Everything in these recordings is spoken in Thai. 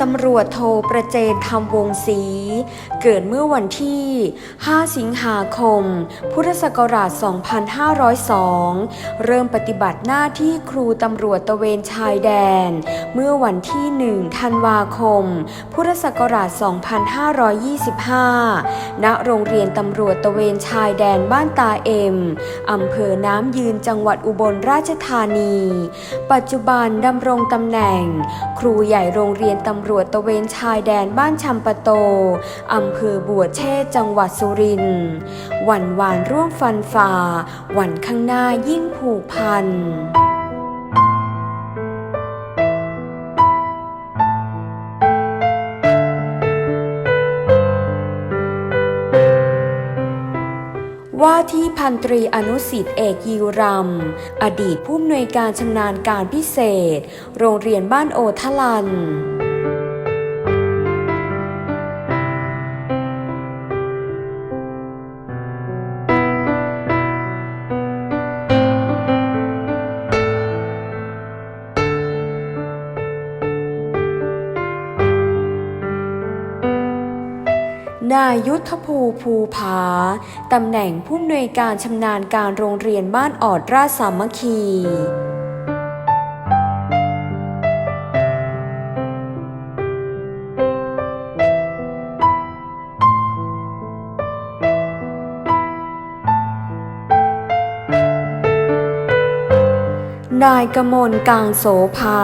ตำรวจโทรประเจนทำวงศรี เกิดเมื่อวันที่ 5 สิงหาคม พุทธศักราช 2502 เริ่มปฏิบัติหน้าที่ครูตำรวจตะเวนชายแดน เมื่อวันที่ 1 ธันวาคม พุทธศักราช 2525 ณ โรงเรียนตำรวจตะเวนชายแดนบ้านตาเอ็ม อำเภอน้ำยืนจังหวัดอุบลราชธานี ปัจจุบันดำรงตำแหน่ง ครูใหญ่โรงเรียนตำรวจตะเวนชายแดนบ้านชำปะโตอำเภอบัวเชษจังหวัดสุรินทร์วันวานร่วมฟันฝ่า วันข้างหน้ายิ่งผูกพันว่าที่พันตรีอนุสิทธิ์เอกยิวรำอดีตผู้อำนวยการชำนาญการพิเศษ โรงเรียนบ้านโอทลัน นายยุทธภูภูผา ตำแหน่งผู้อำนวยการชำนาญการโรงเรียนบ้านออดราชสามัคคี นายกมลกางโสภา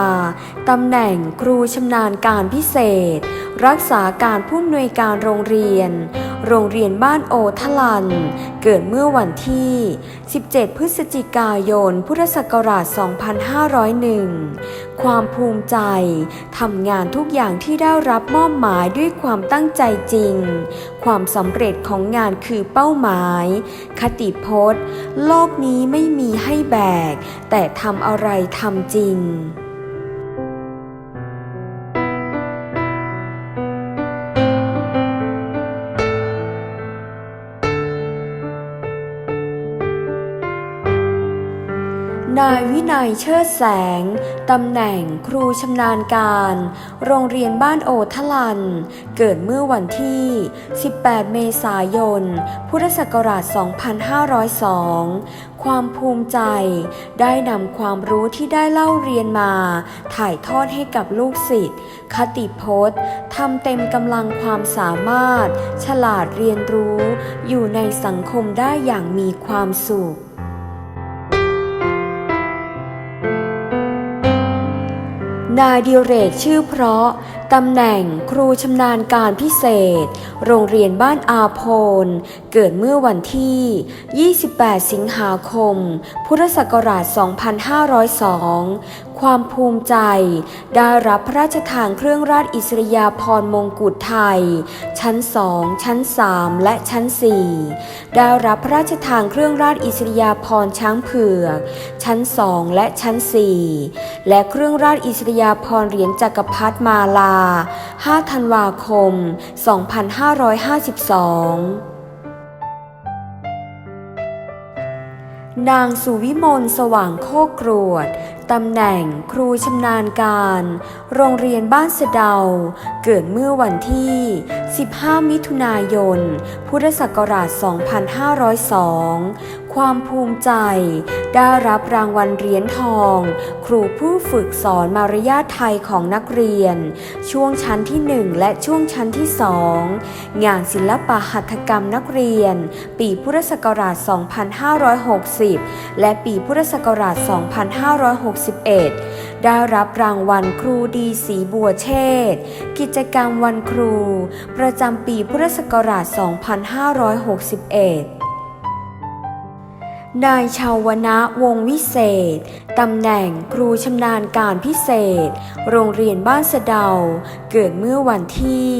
ตำแหน่งครูชำนาญการพิเศษ รักษาการผู้อำนวยการโรงเรียน โรงเรียนบ้านโอทลัน เกิดเมื่อวันที่ 17 พฤศจิกายน พุทธศักราช 2501 ความภูมิใจทำงานทุกอย่างที่ได้รับมอบหมายด้วยความตั้งใจจริง ความสำเร็จของงานคือเป้าหมาย คติพจน์ โลกนี้ไม่มีให้แบก แต่ทำอะไรทำจริง นายวินัยเชิดแสง ตำแหน่งครูชำนาญการ โรงเรียนบ้านโอทลัน เกิดเมื่อวันที่ 18 เมษายน พุทธศักราช 2502 ความภูมิใจได้นำความรู้ที่ได้เล่าเรียนมา ถ่ายทอดให้กับลูกศิษย์ คติพจน์ทำเต็มกำลังความสามารถ ฉลาดเรียนรู้ อยู่ในสังคมได้อย่างมีความสุข นายดิเรกชื่อเพราะ ตำแหน่งครูชำนาญการพิเศษ โรงเรียนบ้านอาโพนเกิดเมื่อวันที่ 28 สิงหาคม พุทธศักราช 2502 ความภูมิใจ ได้รับพระราชทานเครื่องราชอิสริยาภรณ์มงกุฎไทย ชั้น2ชั้น3และชั้น4ได้รับพระราชทานเครื่องราชอิสริยาภรณ์ช้างเผือก ชั้น2และชั้น4และเครื่องราชอิสริยาภรณ์เหรียญจักรพรรดิมาลา 5 ธันวาคม 2552 นางสุวิมลสว่างโคกรวด ตำแหน่งครูชำนาญการ โรงเรียนบ้านเสดา เกิดเมื่อวันที่ 15 มิถุนายน พุทธศักราช 2502 ความภูมิใจ ได้รับรางวัลเหรียญทอง ครูผู้ฝึกสอนมารยาทไทยของนักเรียน ช่วงชั้นที่ 1 และช่วงชั้นที่ 2 งานศิลปะหัตถกรรมนักเรียน ปีพุทธศักราช 2560 และปีพุทธศักราช 2561 ได้รับรางวัลครูดีสีบัวเชษกิจกรรมวันครู ประจำปีพุทธศักราช 2561 นายชาวนะวงศ์วิเศษ ตำแหน่งครูชำนาญการพิเศษ โรงเรียนบ้านสะเดา เกิดเมื่อวันที่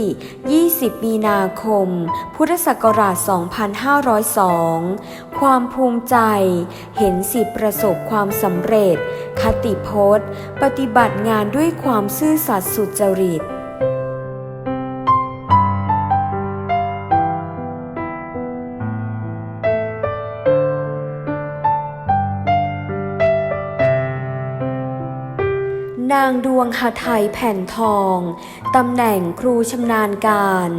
20 มีนาคม พุทธศักราช 2502 ความภูมิใจ เห็นสิทธิประสบความสำเร็จ คติพจน์ ปฏิบัติงานด้วยความซื่อสัตย์สุจริต ดวงหาไทยแผ่นทอง ตำแหน่งครูชำนาญการ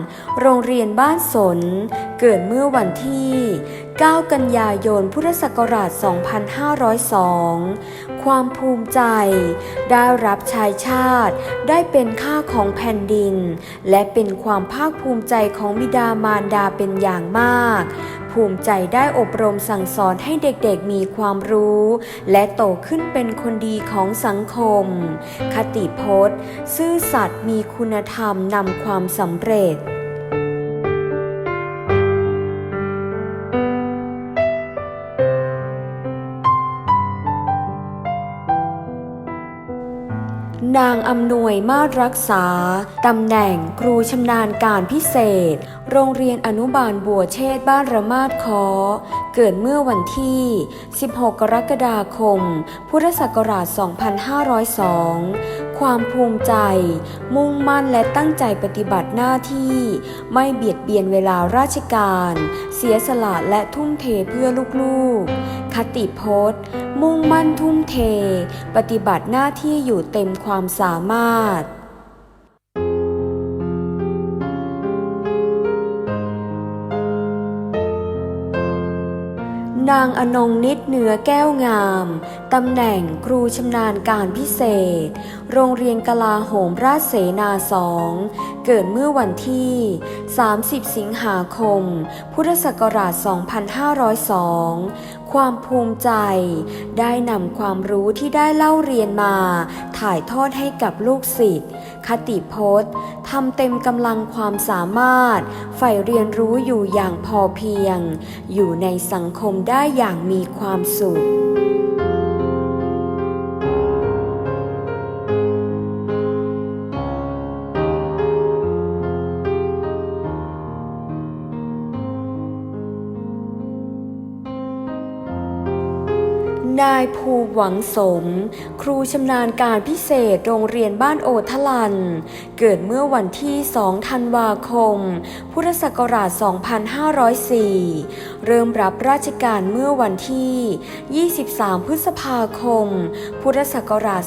โรงเรียนบ้านสน เกิดเมื่อวันที่ 9 กันยายน พุทธศักราช 2502 ความภูมิใจ ได้รับชายชาติ ได้เป็นค่าของแผ่นดิน และเป็นความภาคภูมิใจของบิดามารดาเป็นอย่างมาก ภูมิใจได้อบรมสั่งสอนให้เด็กๆมีความรู้ และโตขึ้นเป็นคนดีของสังคม คติพจน์ ซื่อสัตย์มีคุณธรรมนำความสำเร็จางอำนวยมาตรักษา ตำแหน่งครูชำนาญการพิเศษ โรงเรียนอนุบาลบัวเชษบ้านระมาดคอ เกิดเมื่อวันที่ 16 กรกฎาคม พุทธศักราช 2502ความภูมิใจ มุ่งมั่นและตั้งใจปฏิบัติหน้าที่ ไม่เบียดเบียนเวลาราชการ เสียสละและทุ่มเทเพื่อลูกๆ คติพจน์ มุ่งมั่นทุ่มเท ปฏิบัติหน้าที่อยู่เต็มความสามารถ นางอนงนิดเหนือแก้วงาม ตำแหน่งครูชำนาญการพิเศษ โรงเรียนกลาโหมราชเสนาสองเกิดเมื่อวันที่ 30 สิงหาคม พุทธศักราช 2502 ความภูมิใจ ได้นำความรู้ที่ได้เล่าเรียนมา ถ่ายทอดให้กับลูกศิษย์ คติพจน์ทำเต็มกำลังความสามารถ ใฝ่เรียนรู้อยู่อย่างพอเพียง อยู่ในสังคมได้อย่างมีความสุข นายภูหวังสม ครูชำนาญการพิเศษโรงเรียนบ้านโอทลัน เกิดเมื่อวันที่ 2 ธันวาคม พุทธศักราช 2504 เริ่มรับราชการเมื่อวันที่ 23 พฤษภาคม พุทธศักราช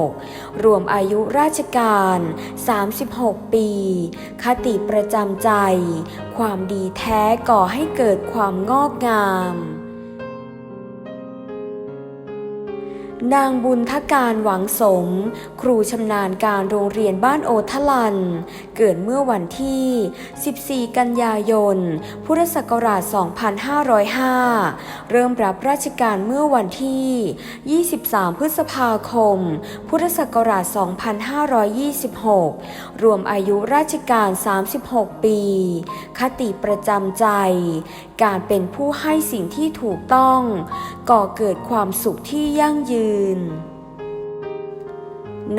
2526 รวมอายุราชการ 36 ปี คติประจำใจ ความดีแท้ก่อให้เกิดความงอกงาม นางบุญทการหวังสม ครูชำนาญการโรงเรียนบ้านโอทลัน เกิดเมื่อวันที่ 14 กันยายน พุทธศักราช 2505 เริ่มรับราชการเมื่อวันที่ 23 พฤษภาคม พุทธศักราช 2526 รวมอายุราชการ 36 ปี คติประจำใจ การเป็นผู้ให้สิ่งที่ถูกต้อง ก่อเกิดความสุขที่ยั่งยืน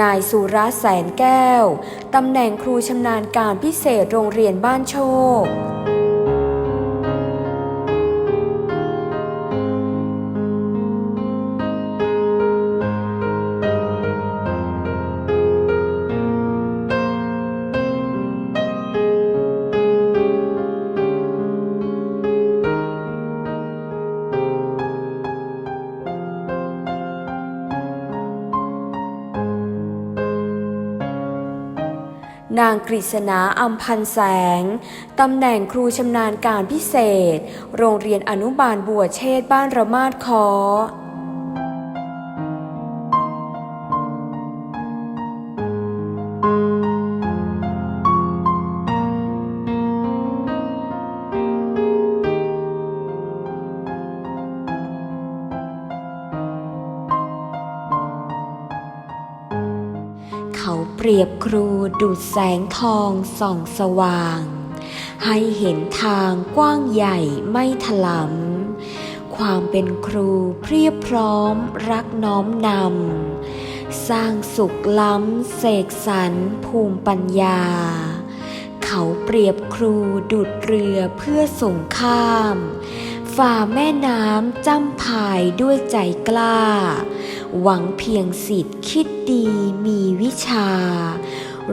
นายสุรแสนแก้ว ตำแหน่งครูชำนาญการพิเศษโรงเรียนบ้านโชค นางกฤษณาอัมพันแสง ตำแหน่งครูชำนาญการพิเศษ โรงเรียนอนุบาลบัวเชษบ้านระมาดคอ เขาเปรียบครูดุดแสงทองส่องสว่าง ให้เห็นทางกว้างใหญ่ไม่ถลำความเป็นครูเพียบพร้อมรักน้อมนำ สร้างสุขล้ำเสกสรรภูมิปัญญา เขาเปรียบครูดุดเรือเพื่อส่งข้าม ฝ่าแม่น้ำจำพายด้วยใจกล้า หวังเพียงสิทธิ์คิดดีมีวิชา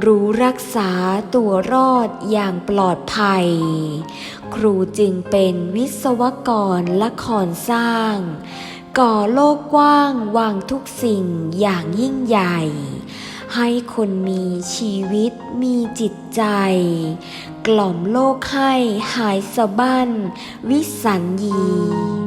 รู้รักษาตัวรอดอย่างปลอดภัย ครูจึงเป็นวิศวกรละครสร้าง ก่อโลกกว้างวางทุกสิ่งอย่างยิ่งใหญ่ ให้คนมีชีวิตมีจิตใจ กล่อมโลกให้หายสะบั้น วิสัญญี